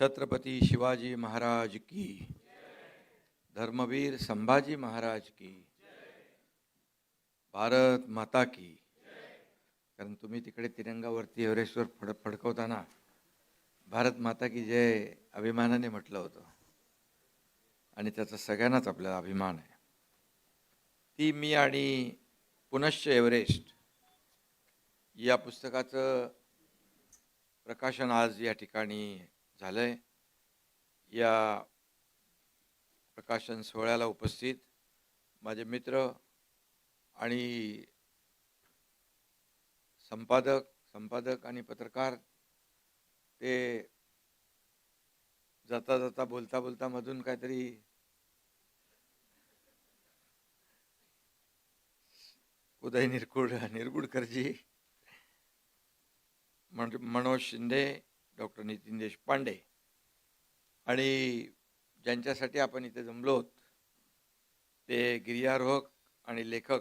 छत्रपती शिवाजी महाराज की धर्मवीर संभाजी महाराज की भारत माता की कारण तुम्ही तिकडे तिरंगावरती एव्हरेस्टवर फड फडकवताना भारत माता की जय अभिमानाने म्हटलं होतं. आणि त्याचा सगळ्यांनाच आपल्याला अभिमान आहे. ती मी आणि पुनश्च एव्हरेस्ट या पुस्तकाचं प्रकाशन आज या ठिकाणी झालंय. या प्रकाशन सोहळ्याला उपस्थित माझे मित्र आणि संपादक संपादक आणि पत्रकार ते जाता जाता बोलता बोलता मधून काहीतरी उदय निरकुड निरगुडकरजी मन- मनोज शिंदे डॉक्टर नितीन देशपांडे. आणि ज्यांच्यासाठी आपण इथे जमलोत ते गिर्यारोहक आणि लेखक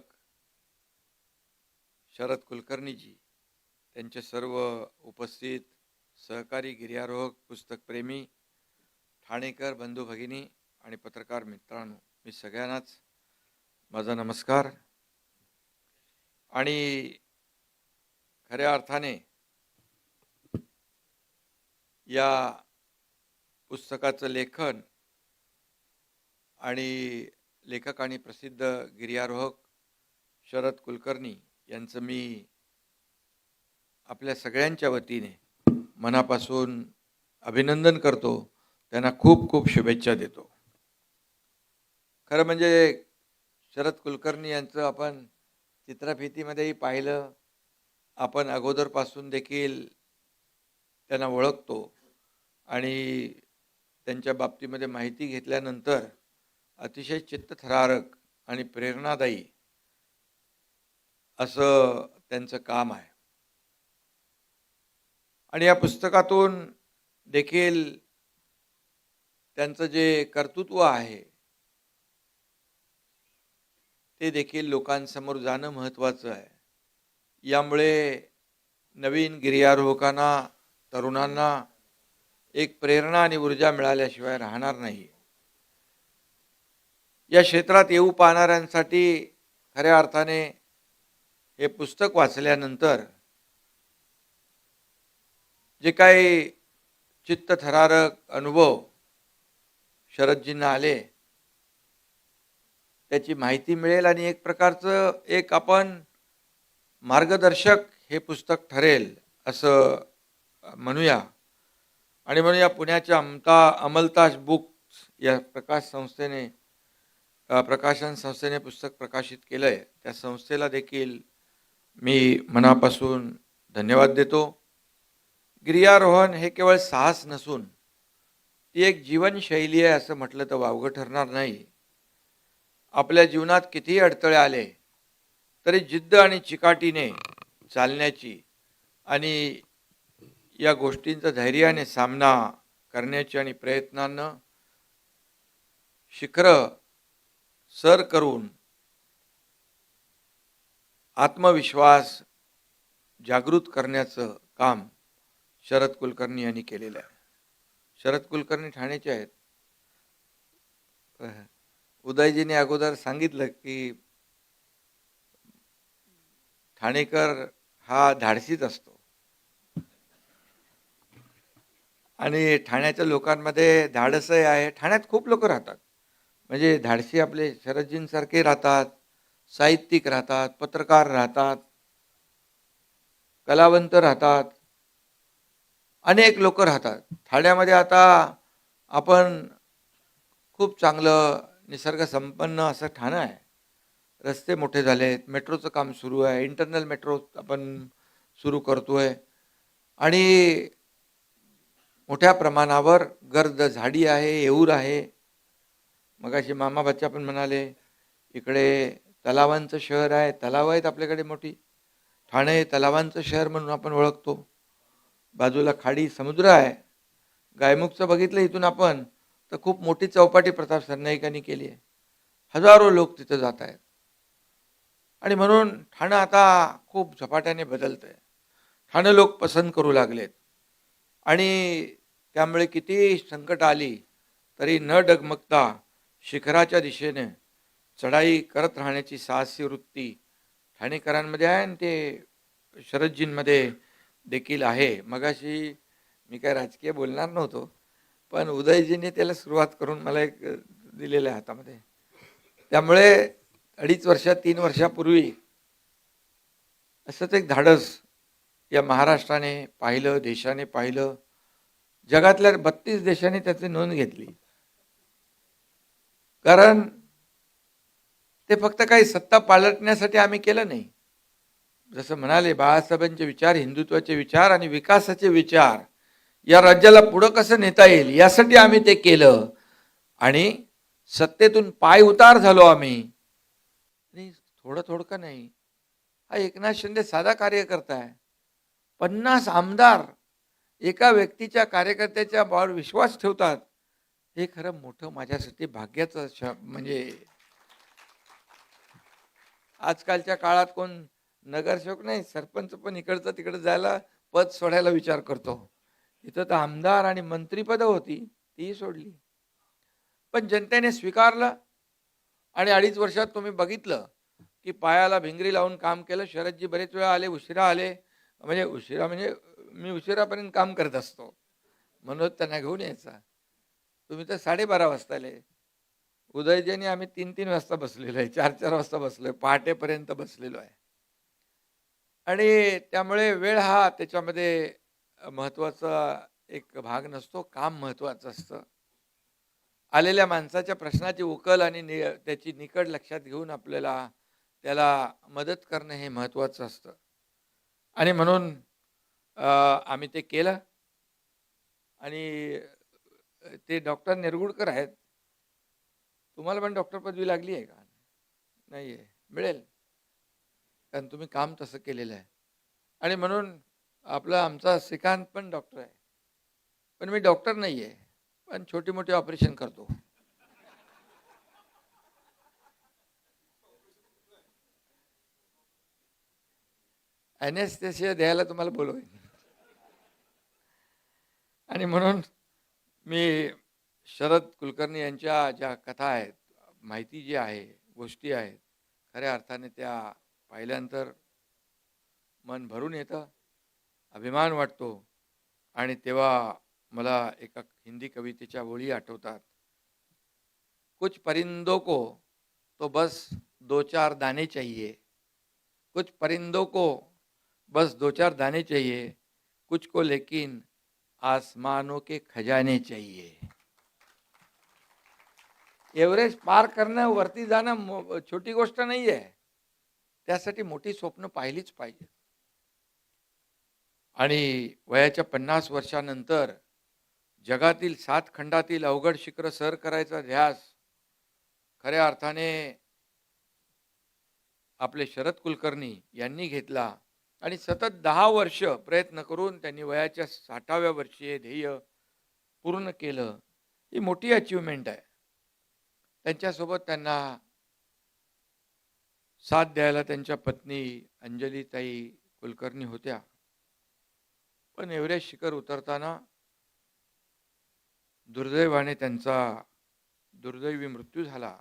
शरद कुलकर्णीजी त्यांचे सर्व उपस्थित सहकारी गिर्यारोहक पुस्तकप्रेमी ठाणेकर बंधू भगिनी आणि पत्रकार मित्रांनो मी सगळ्यांनाच माझा नमस्कार. आणि खऱ्या अर्थाने या पुस्तकाचं लेखन आणि लेखक आणि प्रसिद्ध गिर्यारोहक शरद कुलकर्णी यांचं मी आपल्या सगळ्यांच्या वतीने मनापासून अभिनंदन करतो. त्यांना खूप खूप शुभेच्छा देतो. खरं म्हणजे शरद कुलकर्णी यांचं आपण चित्रफितीमध्येही पाहिलं. आपण अगोदरपासून देखील त्यांना ओळखतो. आणि त्यांच्या बाबतीमध्ये माहिती घेतल्यानंतर अतिशय चित्तथरारक आणि प्रेरणादायी असं त्यांचं काम आहे. आणि या पुस्तकातून देखील त्यांचं जे कर्तृत्व आहे ते देखील लोकांसमोर जाणं महत्त्वाचं आहे. यामुळे नवीन गिर्यारोहकांना तरुणांना एक प्रेरणा आणि ऊर्जा मिळाल्याशिवाय राहणार नाही. या क्षेत्रात येऊ पाहणाऱ्यांसाठी खऱ्या अर्थाने हे पुस्तक वाचल्यानंतर जे काही चित्तथरारक अनुभव शरदजींना आले त्याची माहिती मिळेल आणि एक प्रकारचं एक आपण मार्गदर्शक हे पुस्तक ठरेल असं म्हणूया. आणि म्हणून या पुण्याच्या अमता अमलताज बुक्स या प्रकाश संस्थेने प्रकाशन संस्थेने पुस्तक प्रकाशित केलं आहे त्या संस्थेला देखील मी मनापासून धन्यवाद देतो. गिर्यारोहण हे केवळ साहस नसून ती एक जीवनशैली आहे असं म्हटलं तर वावगं ठरणार नाही. आपल्या जीवनात कितीही अडथळे आले तरी जिद्द आणि चिकाटीने चालण्याची आणि या गोष्टींचा धैर्याने सामना करण्याची आणि प्रयत्नानं शिखरं सर करून आत्मविश्वास जागृत करण्याचं काम शरद कुलकर्णी यांनी केलेलं आहे. शरद कुलकर्णी ठाण्याचे आहेत. उदयजीने अगोदर सांगितलं की ठाणेकर हा धाडसीच असतो. आणि ठाण्याच्या लोकांमध्ये धाडसही आहे. ठाण्यात खूप लोक राहतात. म्हणजे धाडसी आपले शरदजींसारखे राहतात साहित्यिक राहतात पत्रकार राहतात कलावंत राहतात. अनेक लोक राहतात. ठाण्यामध्ये आता आपण खूप चांगलं निसर्गसंपन्न असं ठाणं आहे. रस्ते मोठे झालेत मेट्रोचं काम सुरू आहे. इंटरनल मेट्रो आपण सुरू करतोय. आणि मोठ्या प्रमाणावर गर्द झाडी आहे येऊर आहे. मगाशी मामा बच्चा पण म्हणाले इकडे तलावांचं शहर आहे. तलाव आहेत आपल्याकडे मोठी. ठाणे तलावांचं शहर म्हणून आपण ओळखतो. बाजूला खाडी समुद्र आहे. गायमुखचं बघितलं इथून आपण तर खूप मोठी चौपाटी प्रताप सरनाईकांनी केली आहे. हजारो लोक तिथं जात आहेत. आणि म्हणून ठाणं आता खूप झपाट्याने बदलतं आहे ठाणं लोक पसंत करू लागलेत. आणि त्यामुळे किती संकट आली तरी न डगमगता शिखराच्या दिशेने चढाई करत राहण्याची साहसी वृत्ती ठाणेकरांमध्ये आहे आणि ते शरदजींमध्ये देखील आहे. मगाशी मी काय राजकीय बोलणार नव्हतो पण उदयजींनी त्याला सुरुवात करून मला एक दिलेलं आहे हातामध्ये. त्यामुळे अडीच वर्षा तीन वर्षापूर्वी असंच एक धाडस या महाराष्ट्राने पाहिलं देशाने पाहिलं जगातल्या बत्तीस देशांनी त्याची नोंद घेतली. कारण ते फक्त काही सत्ता पालटण्यासाठी आम्ही केलं नाही. जसं म्हणाले बाळासाहेबांचे विचार हिंदुत्वाचे विचार आणि विकासाचे विचार या राज्याला पुढं कसं नेता येईल यासाठी आम्ही ते केलं. आणि सत्तेतून पाय उतार झालो आम्ही. थोडं थोडकं नाही हा एकनाथ शिंदे साधा कार्यकर्ता आहे. पन्नास आमदार एका व्यक्तीच्या कार्यकर्त्याच्या बावर विश्वास ठेवतात हे खरं मोठं माझ्यासाठी भाग्याचं श म्हणजे आजकालच्या काळात कोण नगरसेवक नाही सरपंच पण इकडचं तिकडं जायला पद सोडायला विचार करतो. इथं तर आमदार आणि मंत्रीपदं होती तीही सोडली. पण जनतेने स्वीकारलं आणि अडीच वर्षात तुम्ही बघितलं की पायाला भिंगरी लावून काम केलं शरदजी बरेच वेळा आले उशिरा आले म्हणजे उशिरा म्हणजे मी उशिरापर्यंत काम करत असतो. म्हणून त्यांना घेऊन यायचा. तुम्ही तर साडेबारा वाजता आले उदयजीने आम्ही तीन तीन वाजता बसलेलो आहे. चार चार वाजता बसलोय. पहाटेपर्यंत बसलेलो आहे. आणि त्यामुळे वेळ हा त्याच्यामध्ये महत्त्वाचा एक भाग नसतो. काम महत्त्वाचं असतं. आलेल्या माणसाच्या प्रश्नाची उकल आणि नि त्याची निकड लक्षात घेऊन आपल्याला त्याला मदत करणं हे महत्त्वाचं असतं. आणि म्हणून आम्ही ते केलं. आणि ते डॉक्टर निरगुडकर आहेत. तुम्हाला पण डॉक्टर पदवी लागली आहे का? नाही आहे. मिळेल. कारण तुम्ही काम तसं केलेलं आहे. आणि म्हणून आपला आमचा श्रीकांत पण डॉक्टर आहे. पण मी डॉक्टर नाही आहे. पण छोटी मोठी ऑपरेशन करतो. ॲनेस्थेशिया द्यायला तुम्हाला बोलवेन. आणि म्हणून मी शरद कुलकर्णी यांच्या ज्या कथा आहेत माहिती जी आहे गोष्टी आहेत खऱ्या अर्थाने त्या पाहिल्यानंतर मन भरून येतं अभिमान वाटतो आणि तेव्हा मला एका हिंदी कवितेच्या ओळी आठवतात. कुछ परिंदों को तो बस दो चार दाने चाहिए. कुछ परिंदों को बस दो चार दाने चाहिए कुछ को लेकिन आसमानों के खजाने चाहिए। एव्हरेस्ट पार करणं वरती जाणं छोटी गोष्ट नाही आहे त्यासाठी मोठी स्वप्न पाहिलीच पाहिजे। आणि वयाच्या पन्नास वर्षानंतर जगातील सात खंडातील अवघड शिखर सर करायचा ध्यास खऱ्या अर्थाने आपले शरद कुलकर्णी यांनी घेतला. आणि सतत दहा वर्ष प्रयत्न करून त्यांनी वयाच्या साठाव्या वर्षी हे ध्येय पूर्ण केलं. ही मोठी अचिव्हमेंट आहे. त्यांच्यासोबत त्यांना साथ द्यायला त्यांच्या पत्नी अंजलीताई कुलकर्णी होत्या. पण एव्हरेस्ट शिखर उतरताना दुर्दैवाने त्यांचा दुर्दैवी मृत्यू झाला.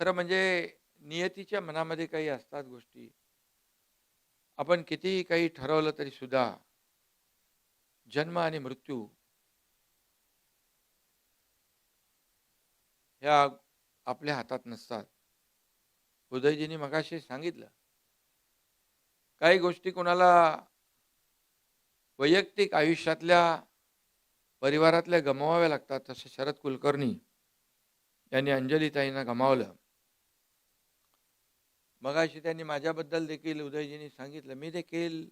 खरं म्हणजे नियतीच्या मनामध्ये काही असतात गोष्टी. आपण कितीही काही ठरवलं तरी सुद्धा जन्म आणि मृत्यू ह्या आपल्या हातात नसतात. उदयजींनी मगाशी सांगितलं. काही गोष्टी कोणाला वैयक्तिक आयुष्यातल्या परिवारातल्या गमवाव्या लागतात तसं शरद कुलकर्णी यांनी अंजलीताईंना गमावलं. मगाशी त्यांनी माझ्याबद्दल देखील उदयजींनी सांगितलं. मी देखील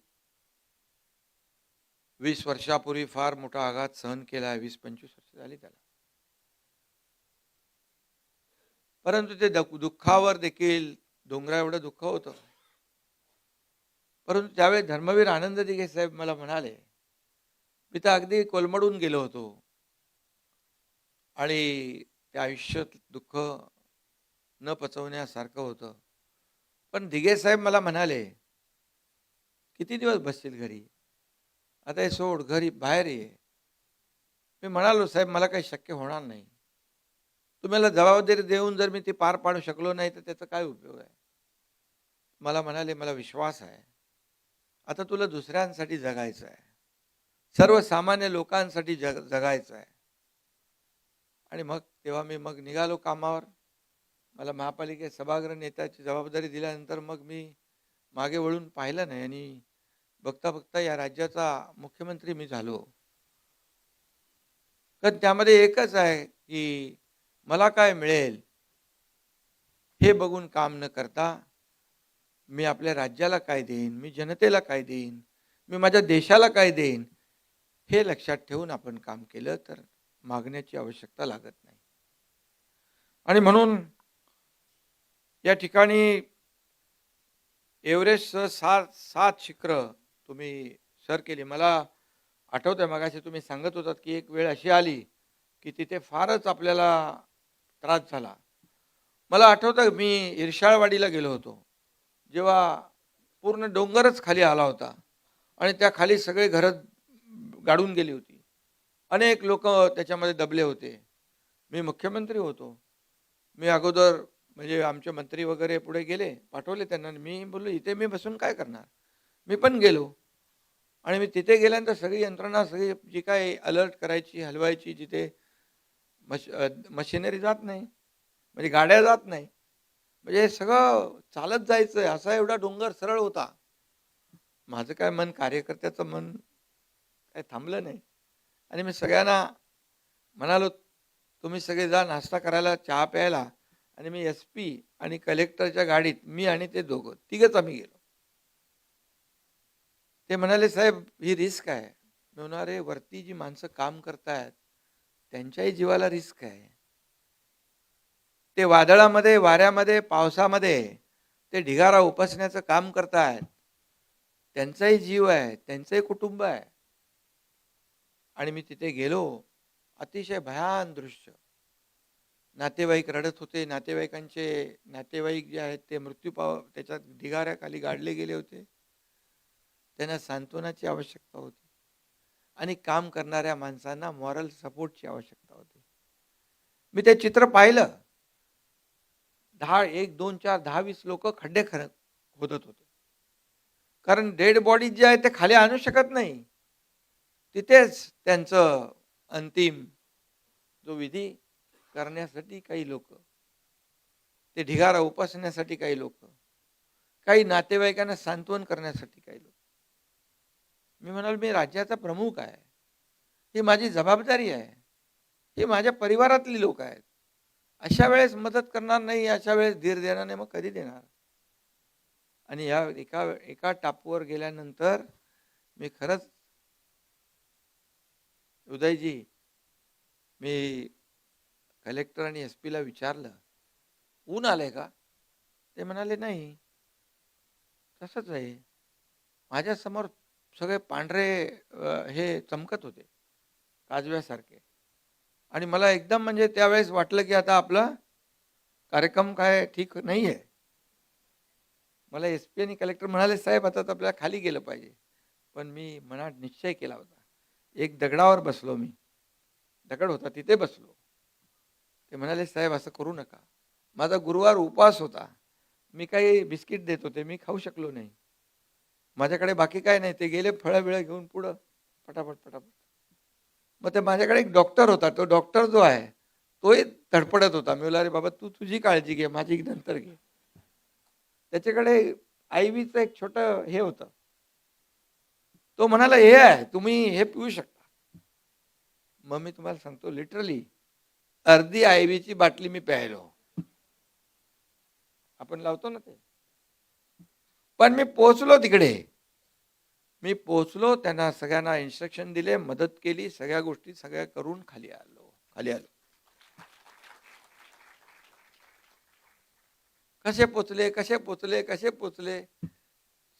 वीस वर्षापूर्वी फार मोठा आघात सहन केला आहे. वीस पंचवीस वर्ष झाली त्याला. परंतु ते दुःखावर देखील डोंगरा एवढं दुःख होतं. परंतु त्यावेळी धर्मवीर आनंद दिघे साहेब मला म्हणाले मी तर अगदी कोलमडून गेलो होतो. आणि त्या आयुष्यात दुःख न पचवण्यासारखं होतं. पण दिघे साहेब मला म्हणाले किती दिवस बसतील घरी? आता हे सोड घरी बाहेर ये. मी म्हणालो साहेब मला काही शक्य होणार नाही. तुम्हाला जबाबदारी देऊन जर मी ती पार पाडू शकलो नाही तर त्याचा काय उपयोग आहे? मला म्हणाले मला विश्वास आहे. आता तुला दुसऱ्यांसाठी जगायचं आहे. सर्वसामान्य लोकांसाठी जग जगायचं आहे. आणि मग तेव्हा मी मग निघालो कामावर. मला महापालिकेत सभागृह नेत्याची जबाबदारी दिल्यानंतर मग मी मागे वळून पाहिलं नाही आणि बघता बघता या राज्याचा मुख्यमंत्री मी झालो. कारण त्यामध्ये एकच आहे की मला काय मिळेल हे बघून काम न करता मी आपल्या राज्याला काय देईन मी जनतेला काय देईन मी माझ्या देशाला काय देईन हे लक्षात ठेवून आपण काम केलं तर मागण्याची आवश्यकता लागत नाही. आणि म्हणून या ठिकाणी एव्हरेस्ट सात सात शिखरं तुम्ही सर केली. मला आठवतं आहे मगाशी तुम्ही सांगत होतात की एक वेळ अशी आली की तिथे फारच आपल्याला त्रास झाला. मला आठवतं मी इर्शाळवाडीला गेलो होतो. जेव्हा पूर्ण डोंगरच खाली आला होता आणि त्या खाली सगळे घरं गाडून गेली होती. अनेक लोक त्याच्यामध्ये दबले होते. मी मुख्यमंत्री होतो. मी अगोदर म्हणजे आमचे मंत्री वगैरे पुढे गेले पाठवले त्यांना. मी बोललो इथे मी बसून काय करणार? मी पण गेलो. आणि मी तिथे गेल्यानंतर सगळी यंत्रणा सगळी जी काय अलर्ट करायची हलवायची जिथे मश मशिनरी जात नाही म्हणजे गाड्या जात नाही म्हणजे सगळं चालत जायचं आहे असा एवढा डोंगर सरळ होता. माझं काय मन कार्यकर्त्याचं मन काय थांबलं नाही. आणि मी सगळ्यांना म्हणालो तुम्ही सगळे जा नाश्ता करायला चहा प्यायला आणि मी एस पी आणि कलेक्टरच्या गाडीत मी आणि ते दोघं तिघच आम्ही गेलो. ते म्हणाले साहेब ही रिस्क आहे. मी म्हणणार वरती जी माणसं काम करतायत त्यांच्याही जीवाला रिस्क आहे. ते वादळामध्ये वाऱ्यामध्ये पावसामध्ये ते ढिगारा उपसण्याचं काम करतायत. त्यांचाही जीव आहे त्यांचंही कुटुंब आहे. आणि मी तिथे गेलो. अतिशय भयान दृश्य. नातेवाईक रडत होते. नातेवाईकांचे नातेवाईक जे आहेत ते मृत्यू पाव त्याच्यात ढिगाऱ्याखाली गाडले गेले होते. त्यांना सांत्वनाची आवश्यकता होती. आणि काम करणाऱ्या माणसांना मॉरल सपोर्टची आवश्यकता होती. मी ते चित्र पाहिलं. दहा एक दोन चार दहा वीस लोक खड्डे खर खोदत होते. कारण डेड बॉडी जे आहे ते खाली आणू शकत नाही. तिथेच त्यांचं अंतिम जो विधी करण्यासाठी काही लोक. ते ढिगारा उपासण्यासाठी काही लोक. काही नातेवाईकांना सांत्वन करण्यासाठी काही लोक. मी म्हणाल मी राज्याचा प्रमुख आहे. ही माझी जबाबदारी आहे. ही माझ्या परिवारातली लोक आहेत. अशा वेळेस मदत करणार नाही अशा वेळेस धीर देणार नाही मग कधी देणार? आणि या एका एका टापूवर गेल्यानंतर मी खरंच उदयजी मी कलेक्टर आणि एस पीला विचारलं ऊन आलंय का? ते म्हणाले नाही. तसंच आहे? माझ्यासमोर सगळे पांढरे हे चमकत होते काजव्यासारखे. आणि मला एकदम म्हणजे त्यावेळेस वाटलं की आता आपला कार्यक्रम काय ठीक नाही आहे मला एस पी आणि कलेक्टर म्हणाले साहेब आता आपल्याला खाली गेलं पाहिजे. पण मी मनात निश्चय केला होता. एक दगडावर बसलो मी. दगड होता तिथे बसलो. ते म्हणाले साहेब असं करू नका. माझा गुरुवार उपवास होता. मी काही बिस्किट देत होते. मी खाऊ शकलो नाही. माझ्याकडे बाकी काय नाही. ते गेले फळं बिळं घेऊन पुढं. पटापट पटापट. मग ते माझ्याकडे एक डॉक्टर होता. तो डॉक्टर जो आहे तोही धडपडत होता. मी बोला अरे बाबा तू तुझी काळजी घे. माझी नंतर घे. त्याच्याकडे आय व्हीचं एक छोटं हे होतं. तो म्हणाला हे आहे. तुम्ही हे पिऊ शकता. मग मी तुम्हाला सांगतो लिटरली अर्धी आय व्हीची बाटली मी प्यायलो. आपण लावतो ना ते. पण मी पोचलो तिकडे. मी पोचलो त्यांना सगळ्यांना इन्स्ट्रक्शन दिले मदत केली सगळ्या गोष्टी सगळ्या करून खाली आलो खाली आलो. कसे पोचले कसे पोचले कसे पोचले?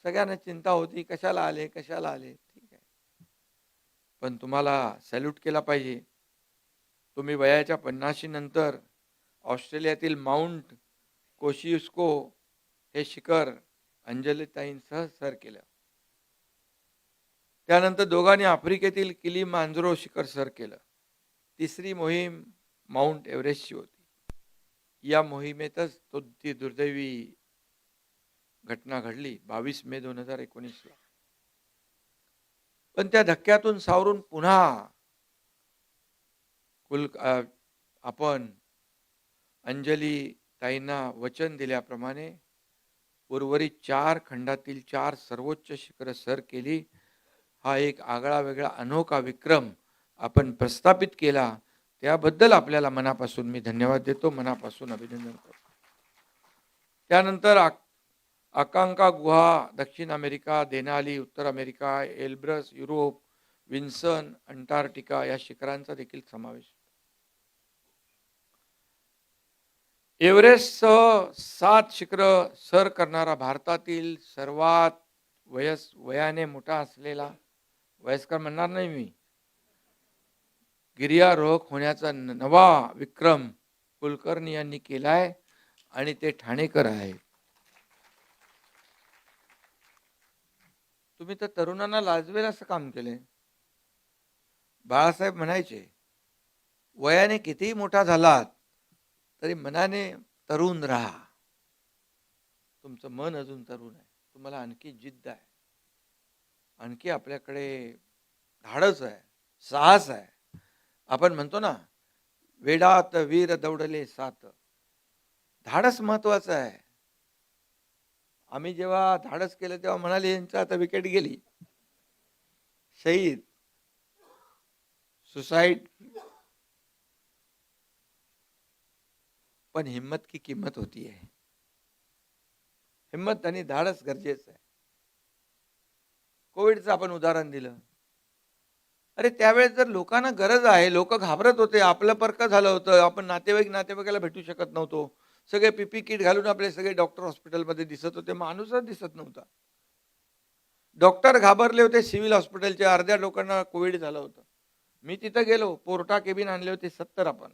सगळ्यांना चिंता होती कशाला आले कशाला आले? ठीक आहे. पण तुम्हाला सॅल्यूट केला पाहिजे. तुम्ही वयाच्या पन्नाशी नंतर ऑस्ट्रेलियातील माउंट कोशियुस्को हे शिखर अंजलीताईंसह सर केलं. त्यानंतर दोघांनी आफ्रिकेतील किली मांजरो शिखर सर केलं. तिसरी मोहीम माउंट एव्हरेस्टची होती. या मोहिमेतच तो ती दुर्दैवी घटना घडली बावीस मे दोन हजार एकोणीसला. पण त्या धक्क्यातून सावरून पुन्हा कुल आपण अंजली ताईंना वचन दिल्याप्रमाणे उर्वरित चार खंडातील चार सर्वोच्च शिखरं सर केली. हा एक आगळा वेगळा अनोखा विक्रम आपण प्रस्थापित केला. त्याबद्दल आपल्याला मनापासून मी धन्यवाद देतो. मनापासून अभिनंदन करतो. त्यानंतर आ आकांका गुहा दक्षिण अमेरिका देनाली उत्तर America Elbrus Europe Vinson Antarctica या शिखरांचा देखील समावेश एव्हरेस्टसह सात शिखरं सर करणारा भारतातील सर्वात वयस वयाने मोठा असलेला वयस्कर म्हणणार नाही मी. गिर्यारोहक होण्याचा नवा विक्रम कुलकर्णी यांनी केलाय आणि ते ठाणेकर आहे. तुम्ही तर तरुणांना लाजवेल असं काम केले. बाळासाहेब म्हणायचे वयाने कितीही मोठा झालात तरी मनाने तरुण राहा. तुमचं मन अजून तरुण आहे. तुम्हाला आणखी जिद्द आहे. आणखी आपल्याकडे धाडस आहे. साहस आहे. आपण म्हणतो ना वेडात वीर दौडले सात. धाडस महत्वाचं आहे. आम्ही जेव्हा धाडस केलं तेव्हा म्हणाले यांचं आता विकेट गेली. शहीद सुसाईड पण हिम्मत की किंमत होती आहे. हिम्मत आणि धाडस गरजेचं आहे. कोविडचं आपण उदाहरण दिलं. अरे त्यावेळेस जर लोकांना गरज आहे लोक घाबरत होते आपलं परक झालं होतं आपण नातेवाईक नातेवाईकाला भेटू शकत नव्हतो. सगळे पीपी किट घालून आपले सगळे डॉक्टर हॉस्पिटलमध्ये दिसत होते माणूसच दिसत नव्हता. डॉक्टर घाबरले होते सिव्हिल हॉस्पिटलच्या अर्ध्या लोकांना कोविड झालं होतं. मी तिथं गेलो पोर्टा केबिन आणले होते सत्तर आपण.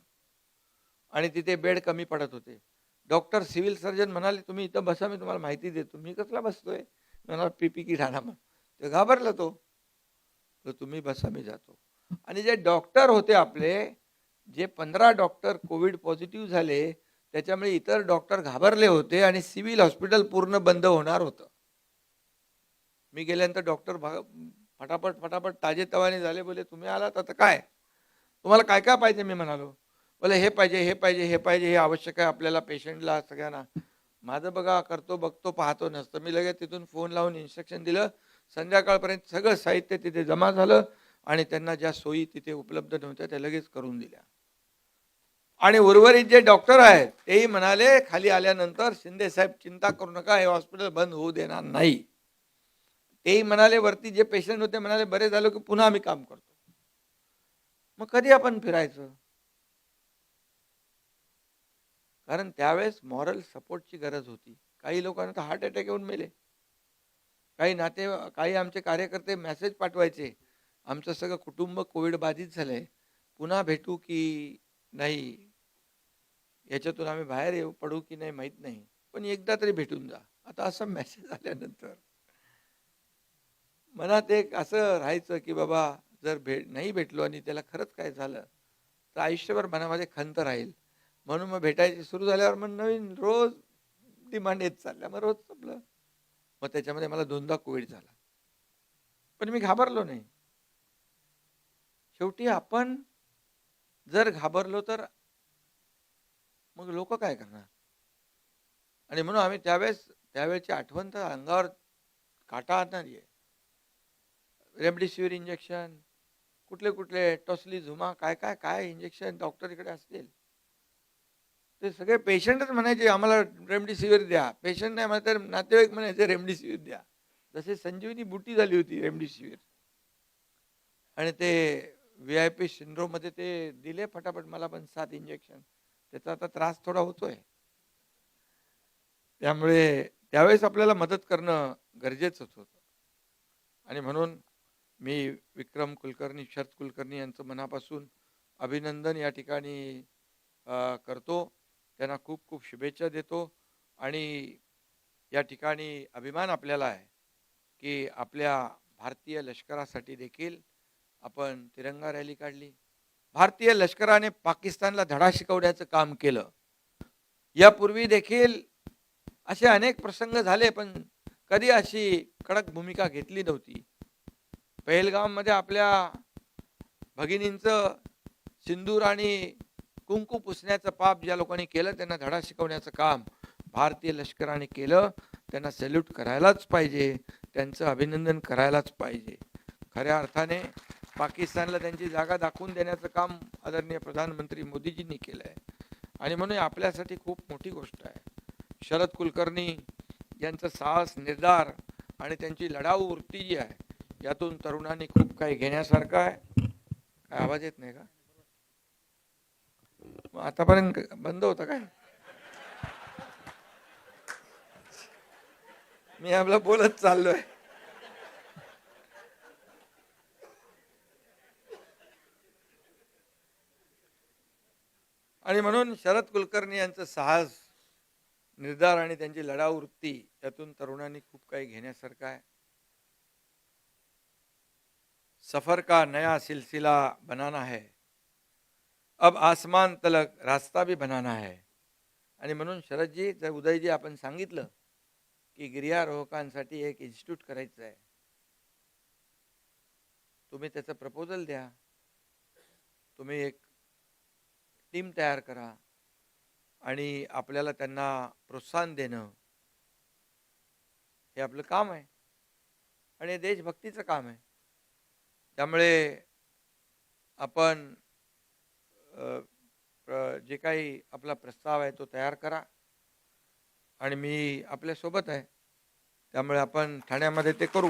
आणि तिथे बेड कमी पडत होते. डॉक्टर सिव्हिल सर्जन म्हणाले तुम्ही इथं बसा मी तुम्हाला माहिती देतो. मी कसला बसतोय? म्हणाला पीपी की आणा मग ते घाबरलं तो. तर तुम्ही बसा मी जातो. आणि जे डॉक्टर होते आपले जे पंधरा डॉक्टर कोविड पॉझिटिव्ह झाले त्याच्यामुळे इतर डॉक्टर घाबरले होते आणि सिव्हिल हॉस्पिटल पूर्ण बंद होणार होतं. मी गेल्यानंतर डॉक्टर फटाफट फटाफट ताजे तवाने झाले बोले तुम्ही आलात आता काय? तुम्हाला काय काय पाहिजे? मी म्हणालो बोले हे पाहिजे हे पाहिजे हे पाहिजे हे आवश्यक आहे आपल्याला पेशंटला सगळ्यांना. माझं बघा करतो बघतो पाहतो नसतं. मी लगेच तिथून फोन लावून इन्स्ट्रक्शन दिलं. संध्याकाळपर्यंत सगळं साहित्य तिथे जमा झालं आणि त्यांना ज्या सोयी तिथे उपलब्ध नव्हत्या त्या लगेच करून दिल्या. आणि उर्वरित जे डॉक्टर आहेत तेही म्हणाले खाली आल्यानंतर शिंदे साहेब चिंता करू नका हे हॉस्पिटल बंद होऊ देणार नाही. तेही म्हणाले वरती जे पेशंट होते म्हणाले बरे झालो की पुन्हा आम्ही काम करतो. मग कधी आपण फिरायचं? कारण त्यावेळेस मॉरल सपोर्टची गरज होती. काही लोकांना तर हार्ट अटॅक येऊन मेले. काही नाते काही आमचे कार्यकर्ते मेसेज पाठवायचे. आमचं सगळं कुटुंब कोविड बाधित झालंय. पुन्हा भेटू की नाही? याच्यातून आम्ही बाहेर येऊ पडू की नाही माहीत नाही. पण एकदा तरी भेटून जा. आता असं मेसेज आल्यानंतर. मनात एक असं राहायचं की बाबा जर भेट नाही भेटलो आणि त्याला खरंच काय झालं तर आयुष्यभर मनामध्ये खंत राहील. म्हणून मग भेटायची सुरू झाल्यावर मग नवीन रोज डिमांड येत चालल्या. मग रोज संपलं. मग त्याच्यामध्ये मला दोनदा कोविड झाला. पण मी घाबरलो नाही. शेवटी आपण जर घाबरलो तर मग लोक काय करणार? आणि म्हणून आम्ही त्यावेळेस त्यावेळेची आठवण तर अंगावर काटा आणणारी आहे. रेमडेसिवीर इंजेक्शन कुठले कुठले टॉसली झुमा काय काय काय इंजेक्शन डॉक्टर इकडे असतील. ते सगळे पेशंटच म्हणायचे आम्हाला रेमडेसिवीर द्या. पेशंट नाही म्हणा तर नातेवाईक म्हणायचे रेमडेसिवीर द्या. जसे संजीवनी बुटी झाली होती रेमडेसिवीर आणि ते व्ही आय पी सिंड्रोममध्ये ते दिले फटाफट मला पण सात इंजेक्शन त्याचा आता त्रास थोडा होतोय. त्यामुळे त्यावेळेस आपल्याला मदत करणं गरजेचंच होतं. आणि म्हणून मी विक्रम कुलकर्णी शरद कुलकर्णी यांचं मनापासून अभिनंदन या ठिकाणी करतो. त्यांना खूप खूप शुभेच्छा देतो. आणि या ठिकाणी अभिमान आपल्याला आहे की आपल्या भारतीय लष्करासाठी देखील आपण तिरंगा रॅली काढली. भारतीय लष्कराने पाकिस्तानला धडा शिकवण्याचं काम केलं. यापूर्वी देखील असे अनेक प्रसंग झाले पण कधी अशी कडक भूमिका घेतली नव्हती. पहलगाममध्ये आपल्या भगिनींचं सिंदूर आणि कुंकू पुसण्याचं पाप ज्या लोकांनी केलं त्यांना धडा शिकवण्याचं काम भारतीय लष्कराने केलं. त्यांना सॅल्यूट करायलाच पाहिजे त्यांचं अभिनंदन करायलाच पाहिजे. खऱ्या अर्थाने पाकिस्तानला त्यांची जागा दाखवून देण्याचं काम आदरणीय प्रधानमंत्री मोदीजींनी केलं आहे आणि म्हणून आपल्यासाठी खूप मोठी गोष्ट आहे. शरद कुलकर्णी यांचं साहस निर्धार आणि त्यांची लढाऊ वृत्ती जी आहे यातून तरुणांनी खूप काही घेण्यासारखं आहे. काय आवाज येत नाही का? आतापर्यंत बंद होतं काय? मी आपलं बोलत चाललोय. आणि म्हणून शरद कुलकर्णी यांचं साहस निर्धार आणि त्यांची लढाऊ वृत्ती यातून तरुणांनी खूप काही घेण्यासारखं आहे. सफर का नया सिलसिला बनाना है? अब आसमान तलक रास्ता भी बनाना है। आणि म्हणून शरदजी जर उदयजी आपण सांगितलं की गिर्यारोहकांसाठी एक इन्स्टिट्यूट करायचं आहे तुम्ही त्याचं प्रपोजल द्या. तुम्ही एक टीम तयार करा. आणि आपल्याला त्यांना प्रोत्साहन देणं हे आपलं काम आहे. आणि हे देशभक्तीचं काम आहे. त्यामुळे आपण जे काही आपला प्रस्ताव आहे तो तयार करा. आणि मी आपल्यासोबत आहे. त्यामुळे आपण ठाण्यामध्ये ते करू.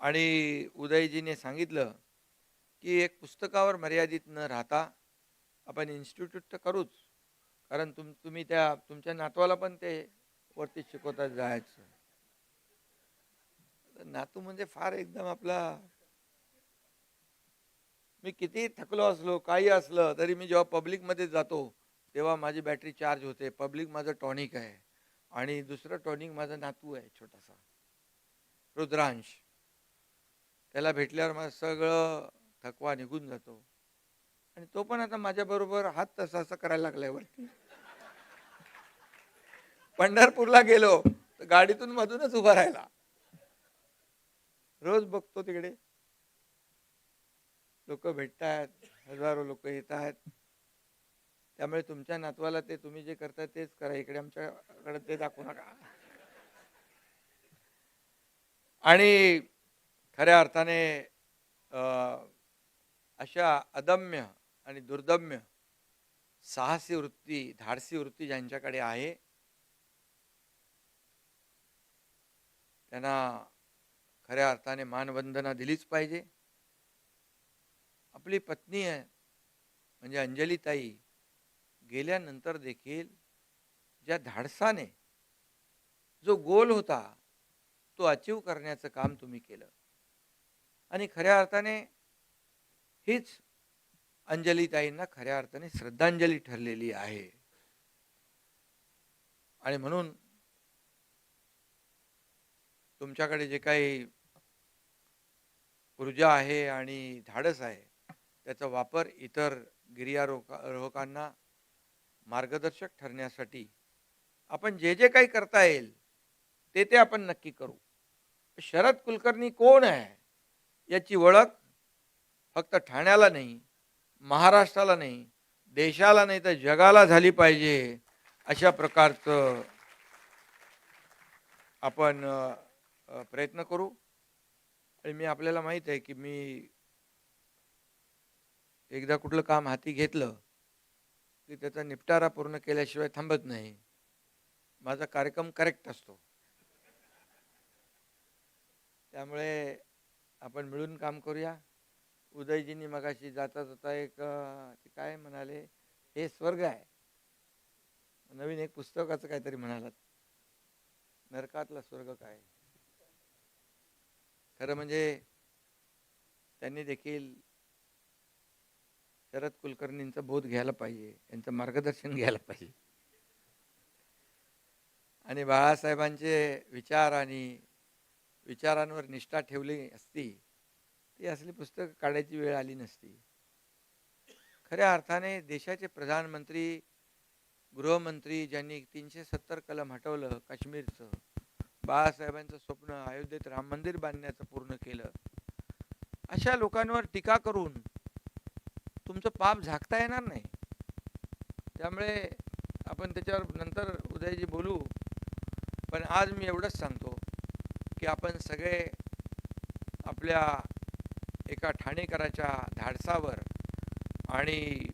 आणि उदयजीने सांगितलं की एक पुस्तकावर मर्यादित न राहता आपण इन्स्टिट्यूट तर करूच. कारण तुम तुम्ही त्या तुमच्या नातवाला पण ते वरती शिकवता जायचं. नातू म्हणजे फार एकदम आपला मी किती थकलो असलो काही असलं तरी मी जेव्हा पब्लिकमध्ये जातो तेव्हा माझी बॅटरी चार्ज होते. पब्लिक माझं टॉनिक आहे. आणि दुसरं टॉनिक माझा नातू आहे छोटासा. रुद्रांश. त्याला भेटल्यावर माझं सगळं थकवा निघून जातो. आणि तो पण आता माझ्याबरोबर हात तसा असं करायला लागलाय वरती. पंढरपूरला गेलो तर गाडीतून मधूनच उभा राहिला. रोज बघतो तिकडे. लोक भेटत आहेत हजारो लोक येत आहेत त्यामुळे तुमच्या नातवाला ते तुम्ही जे करताय तेच करा. इकडे आमच्याकडे ते दाखवू नका. आणि खऱ्या अर्थाने अशा अदम्य आणि दुर्दम्य साहसी वृत्ती धाडसी वृत्ती ज्यांच्याकडे आहे त्यांना खऱ्या अर्थाने मानवंदना दिलीच पाहिजे. आपली पत्नी आहे म्हणजे अंजलीताई गेल्यानंतर देखील ज्या धाडसाने जो गोल होता तो अचीव करण्याचं काम तुम्ही केलं. आणि खऱ्या अर्थाने हीच अंजलीताईंना खऱ्या अर्थाने श्रद्धांजली ठरलेली आहे. आणि म्हणून तुमच्याकडे जे काही ऊर्जा आहे आणि धाडस आहे त्याचा वापर इतर गिर्यारोहकांना मार्गदर्शक ठरण्यासाठी आपण जे जे काही करता येईल ते ते आपण नक्की करू. शरद कुलकर्णी कोण आहे याची ओळख फक्त ठाण्याला नाही महाराष्ट्राला नाही देशाला नाही तर जगाला झाली पाहिजे अशा प्रकारचं आपण प्रयत्न करू. आणि मी आपल्याला माहीत आहे की मी एकदा कुठलं काम हाती घेतलं की त्याचा निपटारा पूर्ण केल्याशिवाय थांबत नाही. माझा कार्यक्रम करेक्ट असतो. त्यामुळे आपण मिळून काम करूया. उदयजींनी मगाशी जाता जाता एक काय म्हणाले हे स्वर्ग आहे. नवीन एक पुस्तकाचं काहीतरी म्हणालात. नरकातला स्वर्ग काय? खरं म्हणजे त्यांनी देखील शरद कुलकर्णींचा बोध घ्यायला पाहिजे यांचं मार्गदर्शन घ्यायला पाहिजे. आणि बाळासाहेबांचे विचार आणि विचारांवर निष्ठा ठेवली असती ती असली पुस्तकं काढायची वेळ आली नसती. खऱ्या अर्थाने देशाचे प्रधानमंत्री गृहमंत्री ज्यांनी तीनशे सत्तर कलम हटवलं काश्मीरचं बाळासाहेबांचं स्वप्न अयोध्येत राम मंदिर बांधण्याचं पूर्ण केलं अशा लोकांवर टीका करून तुमचं पाप झाकता येणार नाही. त्यामुळे आपण त्याच्यावर नंतर उदयजी बोलू. पण आज मी एवढंच सांगतो की आपण सगळे आपल्या एका ठाणेकराच्या धाडसावर आणि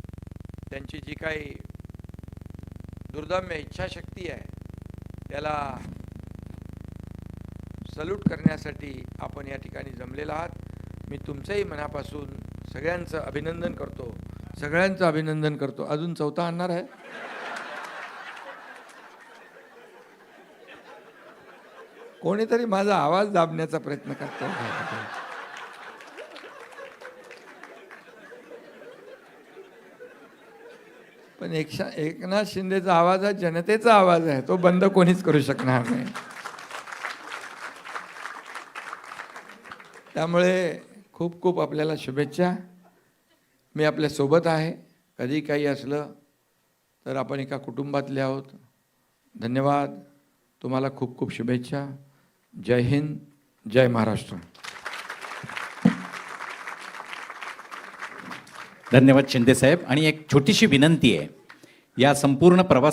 त्यांची जी काही दुर्दम्य इच्छाशक्ती आहे त्याला सल्यूट करण्यासाठी आपण या ठिकाणी जमलेला आहात. मी तुमचंही मनापासून सगळ्यांचं अभिनंदन करतो. सगळ्यांचं अभिनंदन करतो. अजून चौथा आणणार आहे. कोणीतरी माझा आवाज दाबण्याचा प्रयत्न करतो पण एकशा एकनाथ शिंदेचा आवाज हा जनतेचा आवाज आहे. तो बंद कोणीच करू शकणार नाही. त्यामुळे खूप खूप आपल्याला शुभेच्छा. मी आपल्यासोबत आहे. कधी काही असलं तर आपण एका कुटुंबातले आहोत. धन्यवाद. तुम्हाला खूप खूप शुभेच्छा. जय हिंद जय महाराष्ट्र. धन्यवाद शिंदे साहेब. आणि एक छोटीशी विनंती आहे. या संपूर्ण प्रवास